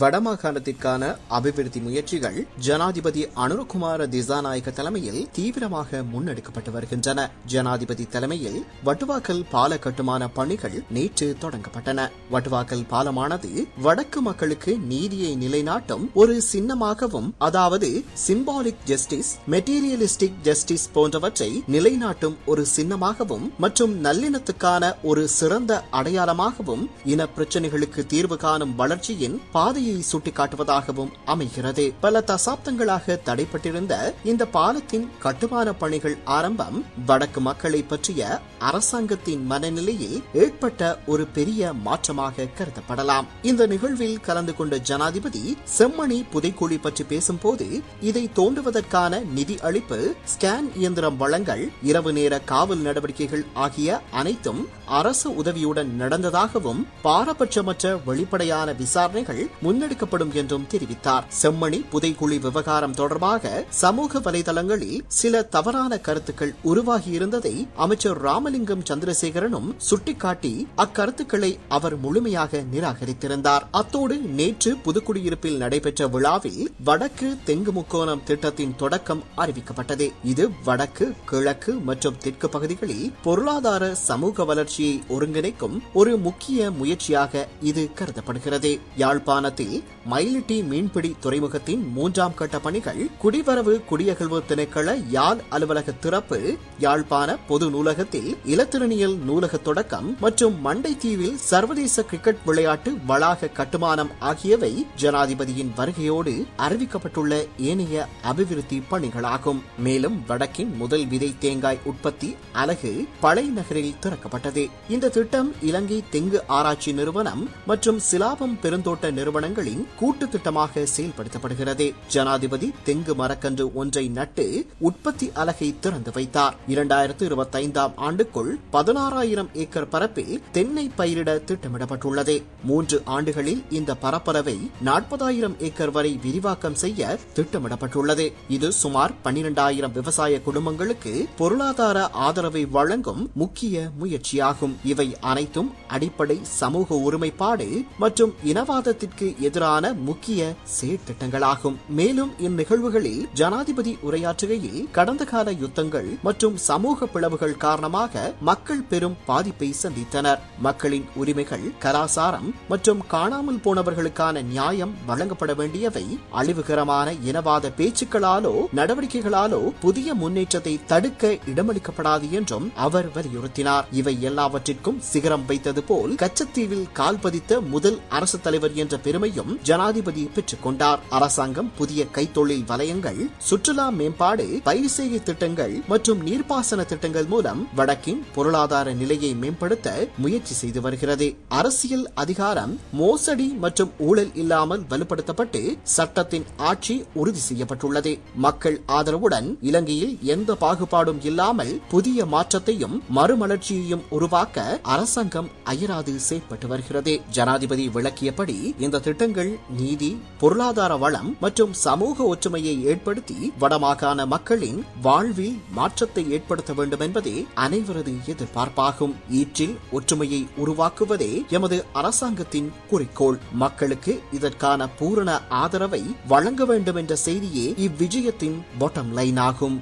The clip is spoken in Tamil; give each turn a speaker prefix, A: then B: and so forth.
A: வடமாகாணத்திற்கான அபிவிருத்தி முயற்சிகள் ஜனாதிபதி அனுரகுமார திசாநாயக தலைமையில் தீவிரமாக முன்னெடுக்கப்பட்டு வருகின்றன. ஜனாதிபதி தலைமையில் வட்டுவாக்கல் பால கட்டுமான பணிகள் நேற்று தொடங்கப்பட்டன. வட்டுவாக்கல் பாலமானது வடக்கு மக்களுக்கு நீதியை நிலைநாட்டும் ஒரு சின்னமாகவும் அதாவது சிம்பாலிக் ஜஸ்டிஸ் மெட்டீரியலிஸ்டிக் ஜஸ்டிஸ் போன்றவற்றை நிலைநாட்டும் ஒரு சின்னமாகவும் மற்றும் நல்லிணத்துக்கான ஒரு சிறந்த அடையாளமாகவும் இன பிரச்சினைகளுக்கு தீர்வு காணும் வளர்ச்சியின் பாதை பாதையை சுட்டிக்காட்டுவதாகவும் அமைகிறது. பல தசாப்தங்களாக தடைப்பட்டிருந்த இந்த பாலத்தின் கட்டுமான பணிகள் ஆரம்பம் வடக்கு மக்களை பற்றிய அரசாங்கத்தின் மனநிலையில் ஏற்பட்ட ஒரு பெரிய மாற்றமாக கருதப்படலாம். இந்த நிகழ்வில் கலந்து கொண்ட ஜனாதிபதி செம்மணி புதைக்குழி பற்றி பேசும்போது இதை தோண்டுவதற்கான நிதி அளிப்பு ஸ்கேன் இயந்திரம் வழங்கல் இரவு நேர காவல் நடவடிக்கைகள் ஆகிய அனைத்தும் அரசு உதவியுடன் நடந்ததாகவும் பாரபட்சமற்ற வெளிப்படையான விசாரணைகள் முன்னெடுக்கப்படும் என்றும் தெரிவித்தார். செம்மணி புதைக்குழி விவகாரம் தொடர்பாக சமூக வலைதளங்களில் சில தவறான கருத்துக்கள் உருவாகியிருந்ததை அமைச்சர் ராமலிங்கம் சந்திரசேகரனும் சுட்டிக்காட்டி அக்கருத்துக்களை அவர் முழுமையாக நிராகரித்திருந்தார். அத்தோடு நேற்று புதுக்குடியிருப்பில் நடைபெற்ற விழாவில் வடக்கு தெங்கு முக்கோணம் திட்டத்தின் தொடக்கம் அறிவிக்கப்பட்டது. இது வடக்கு கிழக்கு மற்றும் தெற்கு பகுதிகளில் பொருளாதார சமூக வளர்ச்சியை ஒருங்கிணைக்கும் ஒரு முக்கிய முயற்சியாக இது கருதப்படுகிறது. யாழ்ப்பாணத்தில் மயிலிட்டி மீன்பிடி துறைமுகத்தின் மூன்றாம் கட்ட பணிகள் குடிவரவு குடியகழ்வு திணைக்கள யாழ் அலுவலக திறப்பு யாழ்ப்பாண பொது நூலகத்தில் இலத்திரனியல் நூலக தொடக்கம் மற்றும் மண்டைத்தீவில் சர்வதேச கிரிக்கெட் விளையாட்டு வளாக கட்டுமானம் ஆகியவை ஜனாதிபதியின் வருகையோடு அறிவிக்கப்பட்டுள்ள ஏனைய அபிவிருத்தி பணிகளாகும். மேலும் வடக்கின் முதல் விதை தேங்காய் உற்பத்தி அலகு பழை நகரில் திறக்கப்பட்டது. இந்த திட்டம் இலங்கை தெங்கு ஆராய்ச்சி நிறுவனம் மற்றும் சிலாபம் பெருந்தோட்ட நிறுவனங்களின் கூட்டு திட்டமாக செயல்படுத்தப்படுகிறது. ஜனாதிபதி தெங்கு மரக்கன்று ஒன்றை நட்டு உற்பத்தி அலகை திறந்து வைத்தார். இரண்டாயிரத்து இருபத்தி ஐந்தாம் ஆண்டுக்குள் பதினாறாயிரம் ஏக்கர் பரப்பில் தென்னை பயிரிட திட்டமிடப்பட்டுள்ளது. மூன்று ஆண்டுகளில் இந்த பரப்பளவை நாற்பதாயிரம் ஏக்கர் வரை விரிவாக்கம் செய்ய திட்டமிடப்பட்டுள்ளது. இது சுமார் பன்னிரண்டாயிரம் விவசாய குடும்பங்களுக்கு பொருளாதார ஆதரவை வழங்கும் முக்கிய முயற்சியாகும். இவை அனைத்தும் அடிப்படை சமூக ஒருமைப்பாடு மற்றும் இனவாதத்திற்கு எதிரான முக்கிய செயற்திட்டங்களாகும் மேலும் இந்நிகழ்வுகளில் ஜனாதிபதி உரையாற்றுகையில் கடந்த கால யுத்தங்கள் மற்றும் சமூக பிளவுகள் காரணமாக மக்கள் பெரும் பாதிப்பை சந்தித்தனர். மக்களின் உரிமைகள் கலாசாரம் மற்றும் காணாமல் போனவர்களுக்கான நியாயம் வழங்கப்பட வேண்டியவை அழிவுகரமான இனவாத பேச்சுக்களாலோ நடவடிக்கைகளாலோ புதிய முன்னேற்றத்தை தடுக்க இடமளிக்கப்படாது என்றும் அவர் வலியுறுத்தினார். இவை எல்லாவற்றிற்கும் சிகரம் வைத்தது போல் கச்சத்தீவில் கால் பதித்த முதல் அரசு தலைவர் என்ற பெருமை பெருமையும் ஜனாதிபதி பெற்றுக் கொண்டார் அரசாங்கம் புதிய கைத்தொழில் வலயங்கள் சுற்றுலா மேம்பாடு பயிர் செய்கை திட்டங்கள் மற்றும் நீர்ப்பாசன திட்டங்கள் மூலம் வடக்கின் பொருளாதார நிலையை மேம்படுத்த முயற்சி செய்து வருகிறது. அரசியல் அதிகாரம் மோசடி மற்றும் ஊழல் இல்லாமல் வலுப்படுத்தப்பட்டு சட்டத்தின் ஆட்சி உறுதி செய்யப்பட்டுள்ளது. மக்கள் ஆதரவுடன் இலங்கையில் எந்த பாகுபாடும் இல்லாமல் புதிய மாற்றத்தையும் மறுமலர்ச்சியையும் உருவாக்க அரசாங்கம் அயராது செயற்பட்டு வருகிறது. ஜனாதிபதி விளக்கியபடி இந்த திட்டங்கள் நீதி பொருளாதார வளம் மற்றும் சமூக ஒற்றுமையை ஏற்படுத்தி வடமாகாண மக்களின் வாழ்வில் மாற்றத்தை ஏற்படுத்த வேண்டும் என்பதே அனைவரது எதிர்பார்ப்பாகும். ஈற்றில் ஒற்றுமையை உருவாக்குவதே எமது அரசாங்கத்தின் குறிக்கோள். மக்களுக்கு இதற்கான பூரண ஆதரவை வழங்க வேண்டும் என்ற செய்தியே இவ்விஜயத்தின் பாட்டம் லைன் ஆகும்.